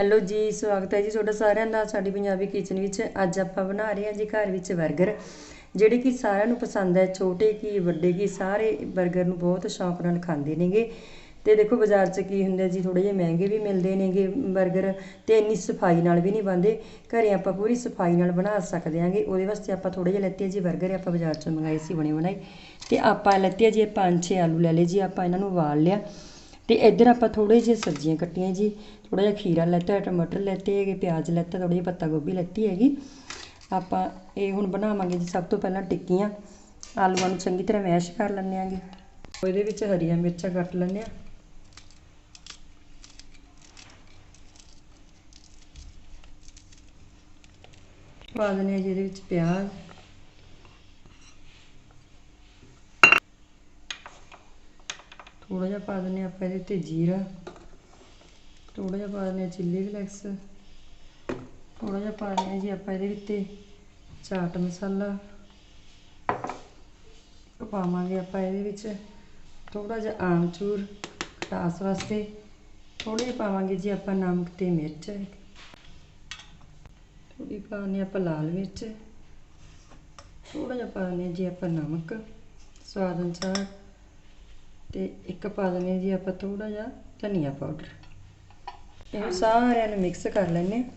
Hello ਜੀ, ਸਵਾਗਤ ਹੈ ਜੀ ਤੁਹਾਡਾ ਸਾਰਿਆਂ ਦਾ ਸਾਡੀ ਪੰਜਾਬੀ ਕਿਚਨ ਵਿੱਚ। ਅੱਜ ਆਪਾਂ ਬਣਾ ਰਹੇ ਹਾਂ ਜੀ ਘਰ ਵਿੱਚ 버ਗਰ ਜਿਹੜੇ ਕਿ ਸਾਰਿਆਂ ਨੂੰ ਪਸੰਦ ਹੈ। ਛੋਟੇ ਕੀ, ਵੱਡੇ ਕੀ, ਸਾਰੇ 버ਗਰ ਨੂੰ ਬਹੁਤ ਸ਼ੌਂਕ ਨਾਲ ਖਾਂਦੇ ਨੇਗੇ। ਤੇ ਦੇਖੋ ਬਾਜ਼ਾਰ 'ਚ ਕੀ ਹੁੰਦਾ ਜੀ ਥੋੜੇ ਜਿਹਾ ਮਹਿੰਗੇ ਵੀ ਮਿਲਦੇ ਨੇਗੇ 버ਗਰ ਤੇ ਇੰਨੀ ਸਫ਼ਾਈ ਨਾਲ ਵੀ ਨਹੀਂ ਬੰਦੇ ਘਰੇ ਆਪਾਂ ਪੂਰੀ ਸਫ਼ਾਈ ਨਾਲ ਬਣਾ ਸਕਦੇ ਆਂਗੇ ਉਹਦੇ ਵਾਸਤੇ ਆਪਾਂ ਥੋੜੇ ਜਿਹਾ ਲੈਤੇ ਜੀ 버ਗਰ ਆਪਾਂ ਬਾਜ਼ਾਰ 'ਚੋਂ ਮੰਗਾਏ ਸੀ, ਬਣੇ ਬਣਾਏ। ਤੇ ਆਪਾਂ ਲੈਤੇ ਜੀ ਪੰਜ ਛੇ ਆਲੂ ਲੈ ਲਏ ਜੀ, ਆਪਾਂ ਇਹਨਾਂ ਨੂੰ ਵਾਲ ਲਿਆ। ਤੇ ਇੱਧਰ ਆਪਾਂ ਥੋੜੇ ਜਿਹੇ ਸਬਜ਼ੀਆਂ ਕੱਟੀਆਂ ਜੀ ਥੋੜਾ ਜਿਹਾ ਖੀਰਾ ਲੈਤਾ, ਟਮਾਟਰ ਲੈਤੇ ਹੈਗੇ, ਪਿਆਜ਼ ਲੈਤਾ ਥੋੜੀ ਜਿਹੀ ਪੱਤਾ ਗੋਭੀ ਲੈਤੀ ਹੈਗੀ। ਆਪਾਂ ਇਹ ਹੁਣ ਬਣਾਵਾਂਗੇ ਜੀ, ਸਭ ਤੋਂ ਪਹਿਲਾਂ ਟਿੱਕੀਆਂ, ਆਲੂਆਂ ਨੂੰ ਚੰਗੀ ਤਰ੍ਹਾਂ ਮੈਸ਼ ਕਰ ਲੈਂਦੇ ਆਂਗੇ ਇਹਦੇ ਵਿੱਚ ਹਰੀਆਂ ਮਿਰਚਾਂ ਕੱਟ ਲੈਂਦੇ ਆ ਪਾ ਦਿੰਦੇ ਆ ਜੀ ਇਹਦੇ ਵਿੱਚ ਪਿਆਜ਼। ਥੋੜਾ ਜਿਹਾ ਪਾ ਦਿੰਦੇ ਹਾਂ ਆਪਾਂ ਇਹਦੇ ਤੇ ਜੀਰਾ ਥੋੜਾ ਜਿਹਾ ਪਾ ਦਿੰਦੇ ਹਾਂ ਚਿੱਲੀ ਫਲੈਕਸ ਥੋੜਾ ਜਿਹਾ ਪਾ ਦਿੰਦੇ ਹਾਂ ਜੀ ਆਪਾਂ ਇਹਦੇ ਵਿੱਚ ਚਾਟ ਮਸਾਲਾ, ਪਾਵਾਂਗੇ ਆਪਾਂ ਇਹਦੇ ਵਿੱਚ ਥੋੜਾ ਜਿਹਾ ਆਮਚੂਰ ਖਟਾਸ ਵਾਸਤੇ ਥੋੜੇ ਜਿਹਾ ਪਾਵਾਂਗੇ ਜੀ ਆਪਾਂ ਨਮਕ ਤੇ ਮਿਰਚ ਥੋੜੀ ਪਾਉਂਦੇ ਆਪਾਂ ਲਾਲ ਮਿਰਚ ਥੋੜਾ ਜਿਹਾ ਪਾ ਦਿੰਦੇ ਹਾਂ ਜੀ ਆਪਾਂ ਨਮਕ, ਸਵਾਦ ਅਨੁਸਾਰ ਤੇ ਇੱਕ ਪਾ ਦਿੰਦੇ ਹਾਂ ਜੀ ਆਪਾਂ ਥੋੜਾ ਜਿਹਾ ਧਨੀਆ ਪਾਊਡਰ ਇਹ ਸਾਰਿਆਂ ਨੂੰ ਮਿਕਸ ਕਰ ਲੈਣੇ ਹਾਂ।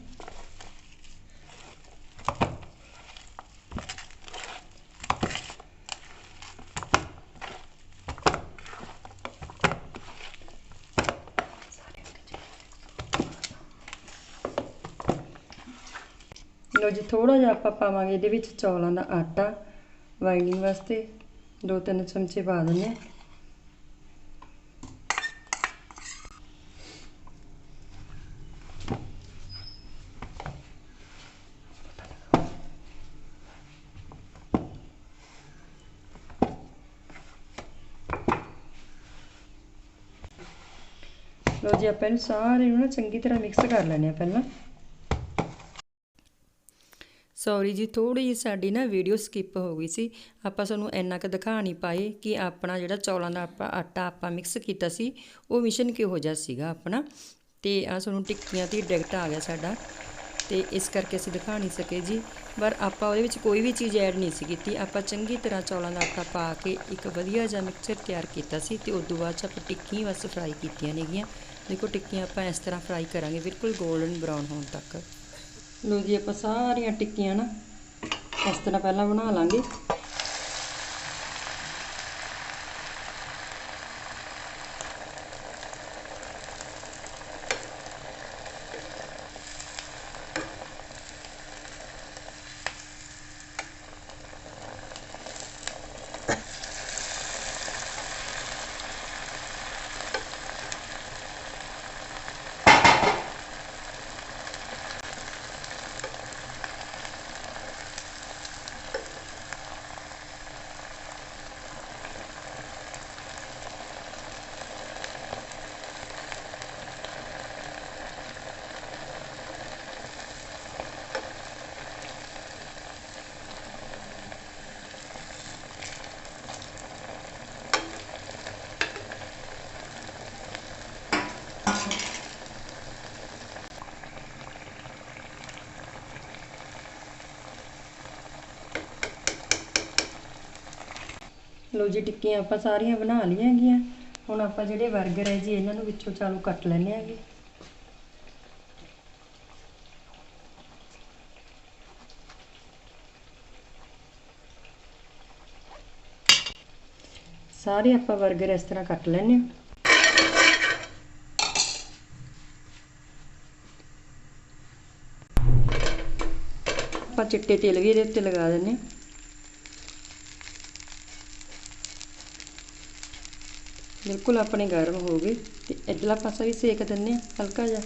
ਲੋ ਜੀ ਥੋੜਾ ਜਿਹਾ ਆਪਾਂ ਪਾਵਾਂਗੇ ਇਹਦੇ ਵਿੱਚ ਚੌਲਾਂ ਦਾ ਆਟਾ। ਵਾਈਨਿੰਗ ਵਾਸਤੇ ਦੋ ਤਿੰਨ ਚਮਚੇ ਪਾ ਦਿੰਦੇ ਹਾਂ। ਲੋ ਜੀ, ਆਪਾਂ ਇਹਨੂੰ ਸਾਰੇ ਨੂੰ ਨਾ ਚੰਗੀ ਤਰ੍ਹਾਂ ਮਿਕਸ ਕਰ ਲੈਣੇ ਆ ਪਹਿਲਾਂ। ਸੌਰੀ ਜੀ ਥੋੜੀ ਜਿਹੀ ਸਾਡੀ ਨਾ ਵੀਡੀਓ ਸਕਿਪ ਹੋ ਗਈ ਸੀ। ਆਪਾਂ ਤੁਹਾਨੂੰ ਇੰਨਾ ਕੁ ਦਿਖਾ ਨਹੀਂ ਪਾਏ ਕਿ ਆਪਣਾ ਜਿਹੜਾ ਚੌਲਾਂ ਦਾ ਆਪਾਂ ਆਟਾ ਆਪਾਂ ਮਿਕਸ ਕੀਤਾ ਸੀ, ਉਹ ਮਿਸ਼ਨ ਕਿਹੋ ਜਿਹਾ ਸੀਗਾ ਆਪਣਾ। ਤੇ ਆ ਤੁਹਾਨੂੰ ਟਿੱਕੀਆਂ ਤੇ ਡਿਰੈਕਟ ਆ ਗਿਆ ਸਾਡਾ। ਤੇ ਇਸ ਕਰਕੇ ਅਸੀਂ ਦਿਖਾ ਨਹੀਂ ਸਕੇ ਜੀ। ਪਰ ਆਪਾਂ ਉਹਦੇ ਵਿੱਚ ਕੋਈ ਵੀ ਚੀਜ਼ ਐਡ ਨਹੀਂ ਸੀ ਕੀਤੀ। ਆਪਾਂ ਚੰਗੀ ਤਰ੍ਹਾਂ ਚੌਲਾਂ ਦਾ ਆਟਾ ਪਾ ਕੇ ਇੱਕ ਵਧੀਆ ਜਿਹਾ ਮਿਕਸਚਰ ਤਿਆਰ ਕੀਤਾ ਸੀ ਤੇ ਉਸ ਤੋਂ ਬਾਅਦ 'ਚ ਆਪਾਂ ਟਿੱਕੀਆਂ ਬਸ ਫਰਾਈ ਕੀਤੀਆਂ ਨੇਗੀਆਂ। ਦੇਖੋ ਟਿੱਕੀਆਂ ਆਪਾਂ ਇਸ ਤਰ੍ਹਾਂ ਫਰਾਈ ਕਰਾਂਗੇ ਬਿਲਕੁਲ 골ਡਨ ਬਰਾਊਨ ਹੋਣ ਤੱਕ। ਲੋ ਜੀ ਆਪਾਂ ਸਾਰੀਆਂ ਟਿੱਕੀਆਂ ਨਾ ਇਸ ਤਰ੍ਹਾਂ ਪਹਿਲਾਂ ਬਣਾ ਲਾਂਗੇ। ਲੋ ਜੀ, ਟਿੱਕੀਆਂ ਆਪਾਂ ਸਾਰੀਆਂ ਬਣਾ ਲਈਆਂ ਹੈਗੀਆਂ। ਹੁਣ ਆਪਾਂ ਜਿਹੜੇ 버ਗਰ ਹੈ ਜੀ ਇਹਨਾਂ ਨੂੰ ਵਿੱਚੋਂ ਚਾਲੂ ਕੱਟ ਲੈਣੇ ਹੈਗੇ। ਸਾਰੇ ਆਪਾਂ 버ਗਰ ਇਸ ਤਰ੍ਹਾਂ ਕੱਟ ਲੈਣੇ ਹਾਂ। ਆਪਾਂ ਚਿੱਟੇ ਤੇਲ ਵੀ ਇਹਦੇ ਉੱਤੇ ਲਗਾ ਦਿੰਨੇ ਬਿਲਕੁਲ ਆਪਣੇ ਗਰਮ ਹੋ ਗਏ ਤੇ ਇਧਰਲਾ ਪਾਸਾ ਵੀ ਸੇਕ ਦਿੰਨੇ ਆ ਹਲਕਾ ਜਿਹਾ।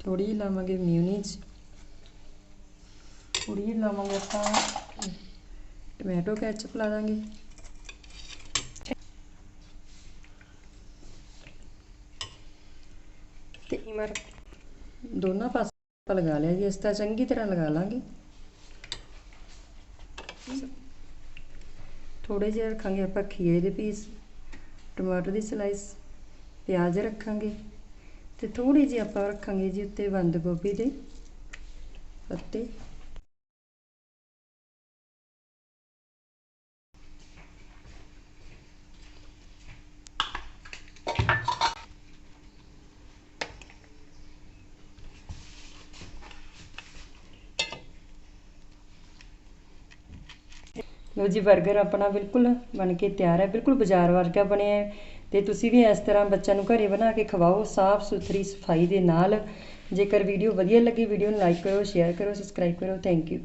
ਥੋੜੀ ਜਿਹੀ ਲਾਵਾਂਗੇ ਮਿਊਨੀਜ਼। ਥੋੜੀ ਜਿਹੀ ਲਾਵਾਂਗੇ ਆਪਾਂ ਟੋਮੈਟੋ ਕੈਚਅਪ ਲਾ ਦਾਂਗੇ। ਤੇ ਇਮਰ ਦੋਨਾਂ ਪਾਸੇ ਲਗਾ ਲਿਆ ਜੀ ਇਸ ਤਰ੍ਹਾਂ ਚੰਗੀ ਤਰ੍ਹਾਂ ਲਗਾ ਲਾਂਗੇ। ਥੋੜੇ ਜਿਹਾ ਰੱਖਾਂਗੇ ਆਪਾਂ ਖੀਰੇ ਦੇ ਪੀਸ ਟਮਾਟਰ ਦੀ ਸਲਾਈਸ ਪਿਆਜ਼ ਰੱਖਾਂਗੇ ਤੇ ਥੋੜੀ ਜਿਹੀ ਆਪਾਂ ਰੱਖਾਂਗੇ ਜੀ ਉੱਤੇ ਬੰਦ ਗੋਭੀ ਦੇ ਪੱਤੇ। ਲੋ ਜੀ 버ਗਰ ਆਪਣਾ ਬਿਲਕੁਲ ਬਣ ਕੇ ਤਿਆਰ ਹੈ, ਬਿਲਕੁਲ ਬਾਜ਼ਾਰ ਵਰਗਾ ਬਣਿਆ ਹੈ। ਤੇ ਤੁਸੀਂ ਵੀ ਇਸ ਤਰ੍ਹਾਂ ਬੱਚਿਆਂ ਨੂੰ ਘਰੇ ਬਣਾ ਕੇ ਖਵਾਓ, ਸਾਫ਼ ਸੁਥਰੀ ਸਫ਼ਾਈ ਦੇ ਨਾਲ। ਜੇਕਰ ਵੀਡੀਓ ਵਧੀਆ ਲੱਗੀ ਵੀਡੀਓ ਨੂੰ ਲਾਈਕ ਕਰੋ ਸ਼ੇਅਰ ਕਰੋ ਸਬਸਕ੍ਰਾਈਬ ਕਰੋ ਥੈਂਕ ਯੂ